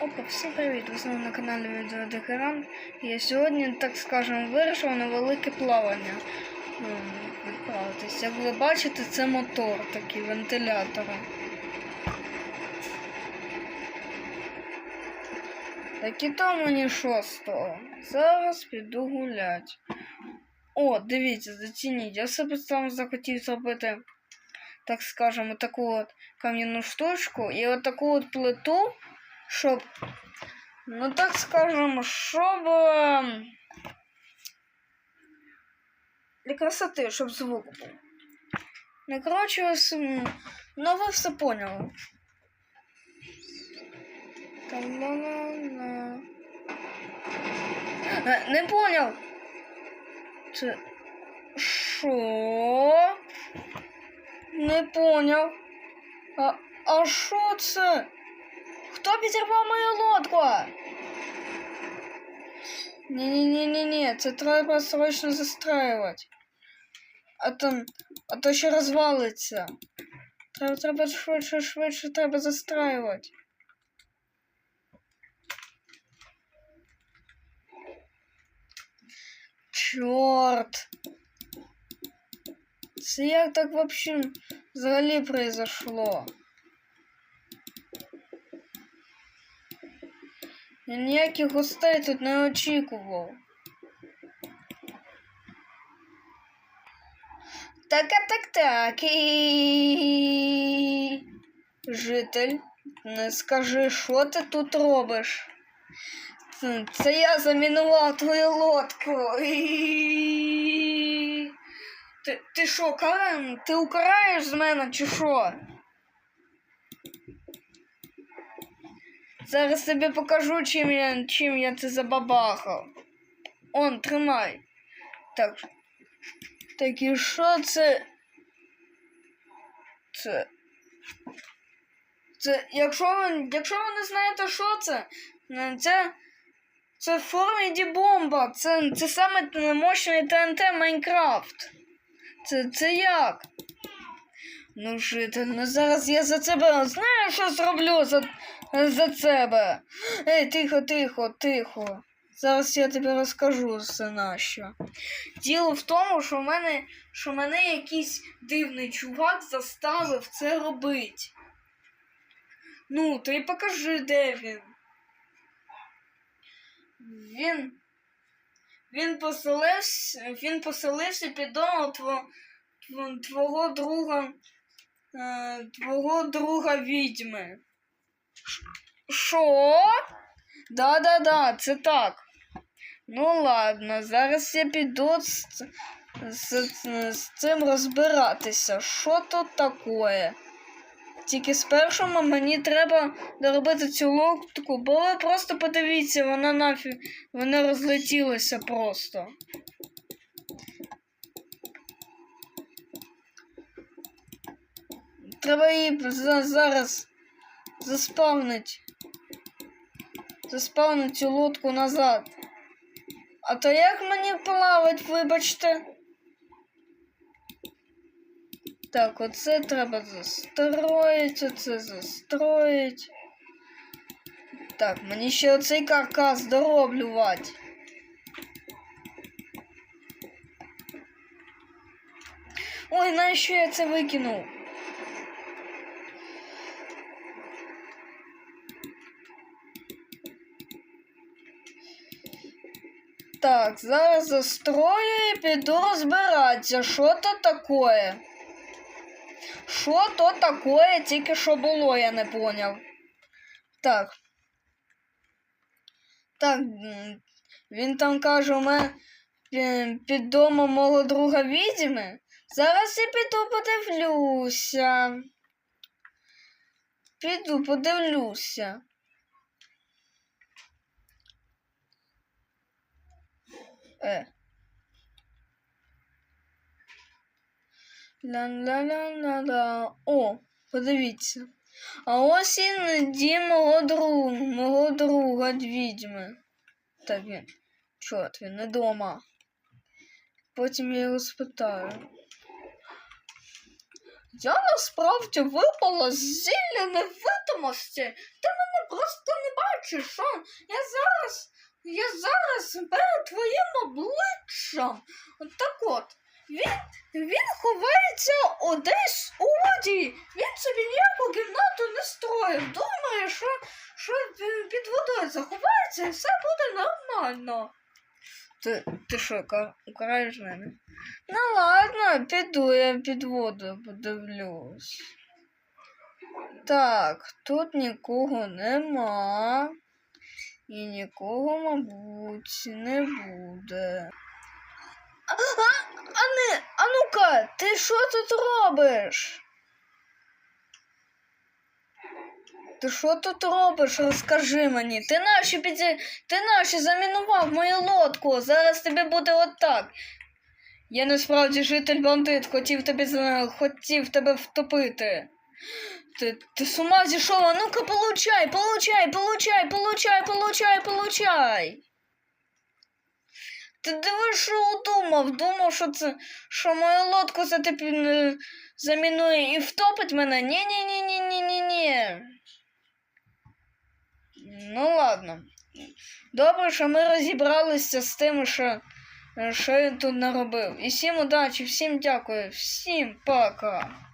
Опа, всім привіт! Ви знову на каналі Відео Декоран. І я сьогодні, так скажемо, вирішив на велике плавання відправитись. Як ви бачите, це мотор, такий вентилятори. Так і то мені шостого. Зараз піду гулять. О, дивіться, зацініть. Я собі сам захотів зробити, так скажемо, таку от кам'яну штучку і от таку от плиту, щоб, ну так скажемо, щоб ем, для красоти, щоб звук був. Ну, коротше, ну ви все поняли. Е, Не поняв. Це що? Не поняв. А, а що це? Хто підірвав мою лодку? Ні-ні-ні-ні-ні, це треба срочно застраювати. А то, а то ще розвалиться. Треба, треба швидше, швидше треба застраювати. Чорт. Це як так вообще взагалі произошло? Я ніяких гостей тут не очікував. Так, а так, так. І... Житель, не скажи, що ти тут робиш? Це, це я замінував твою лодку. І... Ти, ти що, Карен? Ти украєш з мене чи що? Зараз тобі покажу, чим я, чим я це забабахав. Он, тримай. Так. Так і що це? Це. Це. Якщо ви, якщо ви не знаєте, що це, це. Це в формі дібомба. Це, це саме мощний ТНТ Майнкрафт. Це, це як? Ну, житель, ну зараз я за тебе знаю, що зроблю за, за тебе. Ей, тихо, тихо, тихо. Зараз я тобі розкажу все нащо. Діло в тому, що мене, що мене якийсь дивний чувак заставив це робити. Ну, й покажи, де він. Він. Він поселився, він поселився під домом тво, тво- твого друга. Е, твого друга відьми. Що? Да-да-да, це так. Ну ладно, зараз я піду з, з, з цим розбиратися. Що тут таке? Тільки спершу мені треба доробити цю лодку, бо ви просто подивіться, вона нафіг, вона розлетілася просто. Треба її за, зараз заспавнить. Заспавнить цю лодку назад. А то як мені плавать, вибачте? Так, оце треба застроїть, оце застроїть. Так, мені ще оцей каркас дороблювати. Ой, нащо я це викинув? Так, зараз застрою і піду розбиратися, що то таке. Що то таке тільки що було, я не поняв. Так. Так, він там каже, у мене під домом мого друга відьми. Зараз я піду подивлюся. Піду подивлюся. Е. Ла-ла-ла-ла-ла. О, подивіться. А ось і дім мого друга, мого друга відьми. Так він. Чорт, він не дома. Потім я його спитаю. Я насправді випала з зілля невидимості. Ти мене просто не бачиш, що? Я зараз. Я зараз перед твоїм обличчям. От так от. Він, він ховається одесь у воді. Він собі ніяку кімнату не строїв. Думає, що, що під водою заховається і все буде нормально. Ти, ти що, ка- караєш мене? Ну ладно, піду я під воду подивлюсь. Так, тут нікого нема. І нікого, мабуть, не буде. А, а, а ти що тут робиш? Ти що тут робиш? Розкажи мені. Ти наші піді... Ти наші замінував мою лодку. Зараз тобі буде отак. Я насправді житель бандит, хотів за- хотів тебе втопити. Ти, ти з ума зійшов, а ну-ка получай, получай, получай, получай, получай, получай. Ти диви, що удумав? Думав, що це що мою лодку пі- е, замінує і втопить мене? ні ні ні ні ні ні ні Ну ладно. Добре, що ми розібралися з тим, що, що я тут наробив. І всім удачі, всім дякую, всім пока.